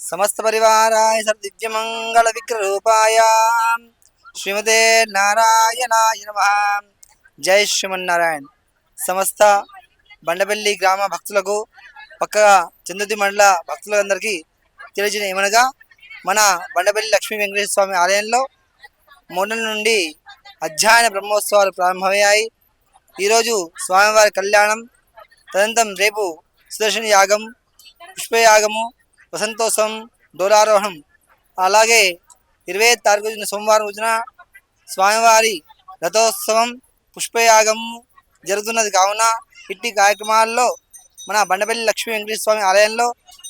సమస్త పరివారాయ సర్దివ్య మంగళ విగ్రహరూపాయ. శ్రీమతే నారాయణాయ నమ. జై శ్రీమన్నారాయణ. సమస్త బండపల్లి గ్రామ భక్తులకు పక్కగా చందుతి మండల భక్తులందరికీ తెలియజేయడం ఏమనగా మన బండపల్లి లక్ష్మీ వెంకటేశ్వర స్వామి ఆలయంలో మొన్న నుండి అధ్యయన బ్రహ్మోత్సవాలు ప్రారంభమయ్యాయి. ఈరోజు స్వామివారి కళ్యాణం తదంతరం రేపు సుదర్శన యాగం పుష్పయాగము వసంతోత్సవం డోలారోహణం అలాగే ఇరవై ఐదు తారీఖు రోజున సోమవారం రోజున స్వామివారి రథోత్సవం పుష్పయాగం జరుగుతున్నది. కావున ఇట్టి కార్యక్రమాల్లో మన బండపల్లి లక్ష్మీ వెంకటేశ్వర స్వామి ఆలయంలో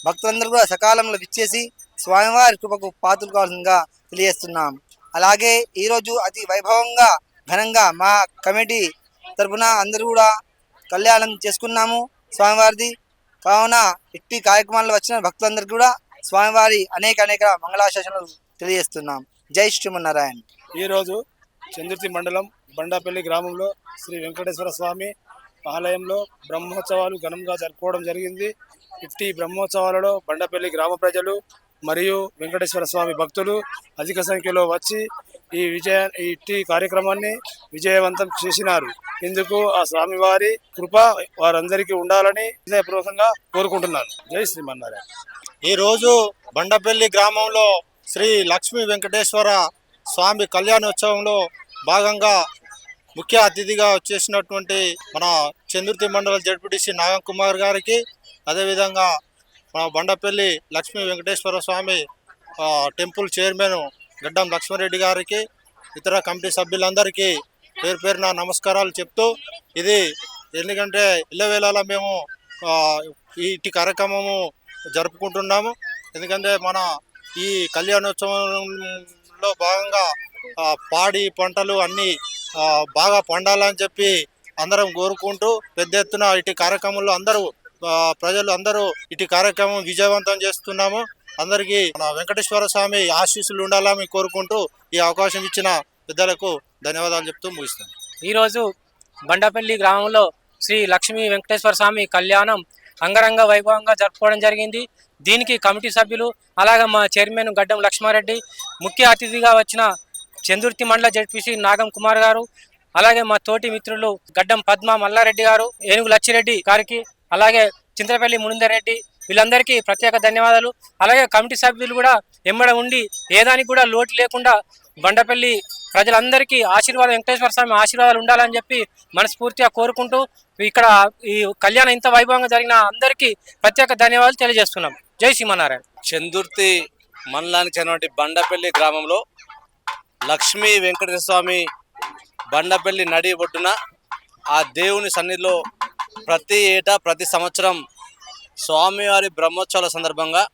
భక్తులందరూ కూడా సకాలంలో విచ్చేసి స్వామివారి కృపకు పాత్రలు కావాల్సిందిగా తెలియజేస్తున్నాం. అలాగే ఈరోజు అతి వైభవంగా ఘనంగా మా కమిటీ తరపున అందరూ కూడా కళ్యాణం చేసుకున్నాము స్వామివారిది. కావున ఇట్టి కార్యక్రమాల్లో వచ్చిన భక్తులందరికీ కూడా స్వామివారి అనేక అనేక మంగళాశాసనాలు తెలియజేస్తున్నాం. జై శ్రీమన్నారాయణ. ఈరోజు చంద్రుతి మండలం బండాపల్లి గ్రామంలో శ్రీ వెంకటేశ్వర స్వామి ఆలయంలో బ్రహ్మోత్సవాలు ఘనంగా జరుపుకోవడం జరిగింది. ఇట్టి బ్రహ్మోత్సవాలలో బండపల్లి గ్రామ ప్రజలు మరియు వెంకటేశ్వర స్వామి భక్తులు అధిక సంఖ్యలో వచ్చి ఈ విజయ ఈ ఇట్టి కార్యక్రమాన్ని విజయవంతం చేసినారు. ఇందుకు ఆ స్వామివారి కృప వారందరికీ ఉండాలని హృదయపూర్వకంగా కోరుకుంటున్నాను. జై శ్రీమన్నారాయణ. ఈరోజు బండపల్లి గ్రామంలో శ్రీ లక్ష్మీ వెంకటేశ్వర స్వామి కళ్యాణోత్సవంలో భాగంగా ముఖ్య అతిథిగా వచ్చేసినటువంటి మన చంద్రుతి మండల జడ్పీటీసీ నాగం కుమార్ గారికి అదేవిధంగా మన బండపల్లి లక్ష్మీ వెంకటేశ్వర స్వామి టెంపుల్ చైర్మన్ గడ్డం లక్ష్మారెడ్డి గారికి ఇతర కమిటీ సభ్యులందరికీ పేరు పేరున నమస్కారాలు చెప్తూ ఇది ఎందుకంటే ఇళ్ళవేళలా మేము ఇటు ఈ కార్యక్రమము జరుపుకుంటున్నాము. ఎందుకంటే మన ఈ కళ్యాణోత్సవంలో భాగంగా పాడి పంటలు అన్నీ బాగా పండాలని చెప్పి అందరం కోరుకుంటూ పెద్ద ఎత్తున ఇటు కార్యక్రమంలో అందరూ ప్రజలు అందరూ ఇటు కార్యక్రమం విజయవంతం చేస్తున్నాము. అందరికీ మన వెంకటేశ్వర స్వామి ఆశీస్సులు ఉండాలని కోరుకుంటూ ఈ అవకాశం ఇచ్చిన పెద్దలకు ధన్యవాదాలు చెప్తూ ముగిస్తాను ఈరోజు బండపల్లి గ్రామంలో శ్రీ లక్ష్మీ వెంకటేశ్వర స్వామి కళ్యాణం అంగరంగ వైభవంగా జరుపుకోవడం జరిగింది. దీనికి కమిటీ సభ్యులు అలాగే మా చైర్మన్ గడ్డం లక్ష్మారెడ్డి ముఖ్య అతిథిగా వచ్చిన చందుర్తి మండల జడ్పీసీ నాగం కుమార్ గారు అలాగే మా తోటి మిత్రులు గడ్డం పద్మ మల్లారెడ్డి గారు ఏనుగు లచ్చిరెడ్డి గారికి అలాగే చింతలపల్లి మునిందరెడ్డి వీళ్ళందరికీ ప్రత్యేక ధన్యవాదాలు. అలాగే కమిటీ సభ్యులు కూడా ఎమ్మడ ఉండి ఏదానికి కూడా లోటు లేకుండా బండపల్లి ప్రజలందరికీ ఆశీర్వాదం వెంకటేశ్వర స్వామి ఆశీర్వాదాలు ఉండాలని చెప్పి మనస్ఫూర్తిగా కోరుకుంటూ ఇక్కడ ఈ కళ్యాణం ఇంత వైభవంగా జరిగిన అందరికీ ప్రత్యేక ధన్యవాదాలు తెలియజేస్తున్నాం. జై శ్రీమన్నారాయణ. చందుర్తి మండలానికి చెందినటువంటి బండపల్లి గ్రామంలో లక్ష్మీ వెంకటేశ్వర స్వామి బండపల్లి నడి ఒడ్డున ఆ దేవుని సన్నిధిలో ప్రతి ఏటా ప్రతి సంవత్సరం స్వామివారి బ్రహ్మోత్సవాల సందర్భంగా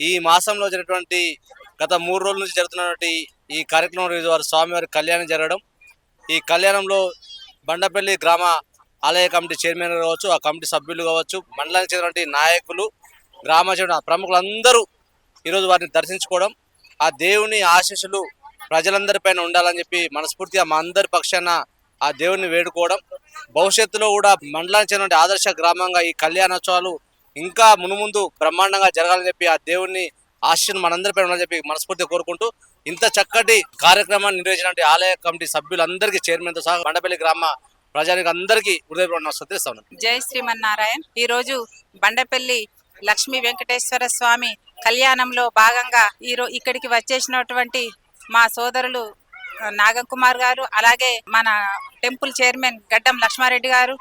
ఈ మాసంలో జరిగినటువంటి గత మూడు రోజుల నుంచి జరుగుతున్నటువంటి ఈ కార్యక్రమం రోజు స్వామివారి కళ్యాణం జరగడం. ఈ కళ్యాణంలో బండపల్లి గ్రామ ఆలయ కమిటీ చైర్మన్ కావచ్చు ఆ కమిటీ సభ్యులు కావచ్చు మండలానికి చెందినటువంటి నాయకులు గ్రామ ప్రముఖులందరూ ఈరోజు వారిని దర్శించుకోవడం ఆ దేవుని ఆశీస్సులు ప్రజలందరిపైన ఉండాలని చెప్పి మనస్ఫూర్తిగా మా అందరి పక్షాన ఆ దేవుని వేడుకోవడం భవిష్యత్తులో కూడా మండలానికి చెందిన ఆదర్శ గ్రామంగా ఈ కళ్యాణోత్సవాలు ఇంకా మునుముందు బ్రహ్మాండంగా జరగాలని చెప్పి ఆ దేవుడిని ఆశను మనందరిపై ఉండాలని చెప్పి మనస్ఫూర్తిగా కోరుకుంటూ ఇంత చక్కటి కార్యక్రమాన్ని నిర్వహించినటువంటి ఆలయ కమిటీ సభ్యులందరికీ చైర్మన్తో సహా బండపల్లి గ్రామ ప్రజానికి అందరికీ హృదయపూర్వక నమస్కారం తెలుస్తాను జై శ్రీమన్నారాయణ. ఈరోజు బండపల్లి లక్ష్మీ వెంకటేశ్వర స్వామి కళ్యాణంలో భాగంగా ఈరో ఇక్కడికి వచ్చేసినటువంటి మా సోదరులు నాగకుమార్ గారు అలాగే మన టెంపుల్ చైర్మన్ గడ్డం లక్ష్మారెడ్డి గారు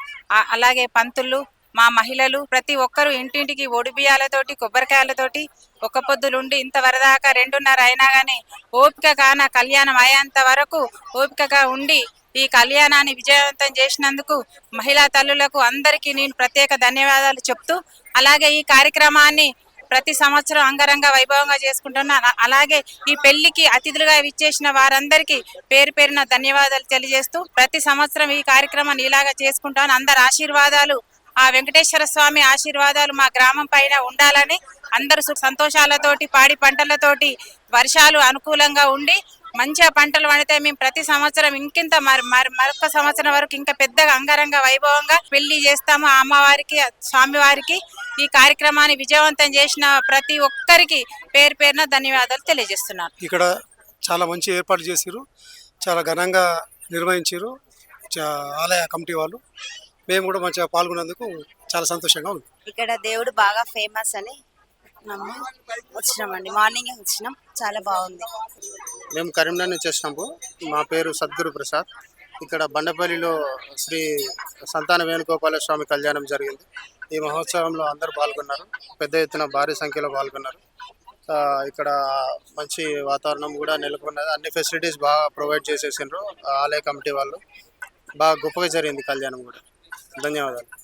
అలాగే పంతులు మా మహిళలు ప్రతి ఒక్కరూ ఇంటింటికి ఒడిబియ్యాలతోటి కొబ్బరికాయలతోటి ఒక్క పొద్దులుండి ఇంతవరదాకా రెండున్నర అయినా కానీ ఓపిక కాన కళ్యాణం అయ్యేంత వరకు ఓపికగా ఉండి ఈ కళ్యాణాన్ని విజయవంతం చేసినందుకు మహిళా తల్లులకు అందరికీ నేను ప్రత్యేక ధన్యవాదాలు చెప్తూ అలాగే ఈ కార్యక్రమాన్ని ప్రతి సంవత్సరం అంగరంగ వైభవంగా చేసుకుంటున్నాను అలాగే ఈ పెళ్ళికి అతిథులుగా విచ్చేసిన వారందరికీ పేరు పేరున ధన్యవాదాలు తెలియజేస్తూ ప్రతి సంవత్సరం ఈ కార్యక్రమాన్ని ఇలాగా చేసుకుంటాను. అందరి ఆశీర్వాదాలు ఆ వెంకటేశ్వర స్వామి ఆశీర్వాదాలు మా గ్రామం పైన ఉండాలని అందరూ సుఖ సంతోషాలతోటి పాడి పంటలతోటి వర్షాలు అనుకూలంగా ఉండి మంచిగా పంటలు పండితే మేము ప్రతి సంవత్సరం ఇంకింత మరి మరి మరొక సంవత్సరం వరకు ఇంకా పెద్దగా అంగరంగ వైభవంగా పెళ్ళి చేస్తాము అమ్మవారికి స్వామివారికి. ఈ కార్యక్రమాన్ని విజయవంతం చేసిన ప్రతి ఒక్కరికి పేరు పేరున ధన్యవాదాలు తెలియజేస్తున్నాను. ఇక్కడ చాలా మంచి ఏర్పాటు చేసిరు చాలా ఘనంగా నిర్వహించారు ఆలయ కమిటీ వాళ్ళు. మేము కూడా మంచిగా పాల్గొన్నందుకు చాలా సంతోషంగా ఉంది. ఇక్కడ దేవుడు బాగా ఫేమస్ అని నమ్మి. వచ్చినామండి. మార్నింగే వచ్చినాం. చాలా బాగుంది. మేము కరీంనగర్ నుంచి వచ్చినాము మా పేరు సద్గురు ప్రసాద్. ఇక్కడ బండపల్లిలో శ్రీ సంతాన వేణుగోపాల స్వామి కళ్యాణం జరిగింది. ఈ మహోత్సవంలో అందరూ పాల్గొన్నారు. పెద్ద ఎత్తున భారీ సంఖ్యలో పాల్గొన్నారు. ఇక్కడ మంచి వాతావరణం కూడా నెలకొన్నది. అన్ని ఫెసిలిటీస్ బాగా ప్రొవైడ్ చేసేసిండ్రు. ఆలయ కమిటీ వాళ్ళు. బాగా గొప్పగా జరిగింది కళ్యాణం కూడా. ధన్యవాదాలు.